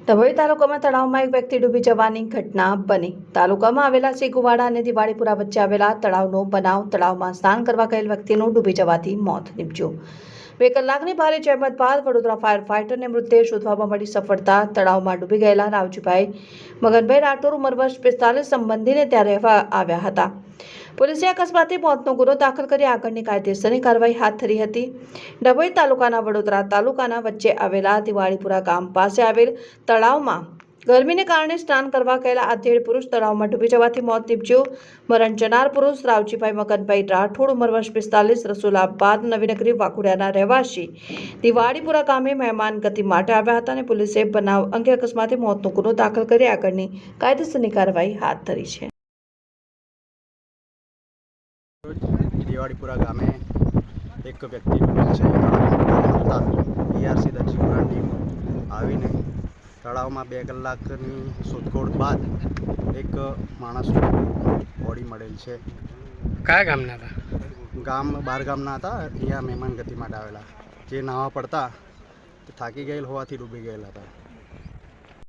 ડભોઈ તાલુકામાં તળાવમાં એક વ્યક્તિ ડૂબી જવાની ઘટના બની. તાલુકામાં આવેલા સિગુવાડા અને દિવાળીપુરા વચ્ચે આવેલા તળાવનો બનાવ તળાવમાં સ્નાન કરવા ગયેલ વ્યક્તિનું ડૂબી જવાથી મોત નીપજ્યું. બે કલાકની ભારે જહેમત બાદ વડોદરા ફાયર ફાઇટરને મૃતદેહ શોધવામાં મળી સફળતા તળાવમાં ડૂબી ગયેલા રાવજીભાઈ મગનભાઈ રાઠોર ઉંમર વર્ષ પિસ્તાલીસ સંબંધીને ત્યાં રહેવા આવ્યા હતા. પોલીસે અકસ્માતે મોતનો ગુનો દાખલ કરી આગળની કાયદેસરની કાર્યવાહી હાથ ધરી હતી. ડભોઈ તાલુકાના વડોદરા તાલુકાના વચ્ચે આવેલા દિવાળીપુરા ગામ પાસે આવેલ તળાવમાં ગરમીને કારણે સ્નાન કરવા ગયેલા આધેડ પુરુષ તળાવમાં ડૂબી જવાથી મોત નીપજ્યું. મરણ જનાર પુરુષ રાવજીભાઈ મગનભાઈ રાઠોડ ઉંમર વર્ષ પિસ્તાલીસ રસુલાબાદ નવીનગરી વાકુડિયાના રહેવાસી. દિવાળીપુરા ગામે મહેમાન ગતિ માટે આવ્યા હતા અને પોલીસે બનાવ અંગે અકસ્માતે મોતનો ગુનો દાખલ કરી આગળની કાયદેસરની કાર્યવાહી હાથ ધરી છે. દિવાળીપુરા ગામે એક વ્યક્તિ ડૂબેલ છે. તળાવમાં બીઆરસી દક્ષિણ ટીમ આવીને તળાવમાં બે કલાકની શોધખોળ બાદ એક માણસનું બોડી મળેલ છે. કયા ગામના હતા? ગામ બાર ગામના હતા. અહીંયા મહેમાન ગતિ માટે આવેલા. જે નાવા પડતા થાકી ગયેલ હોવાથી ડૂબી ગયેલા હતા.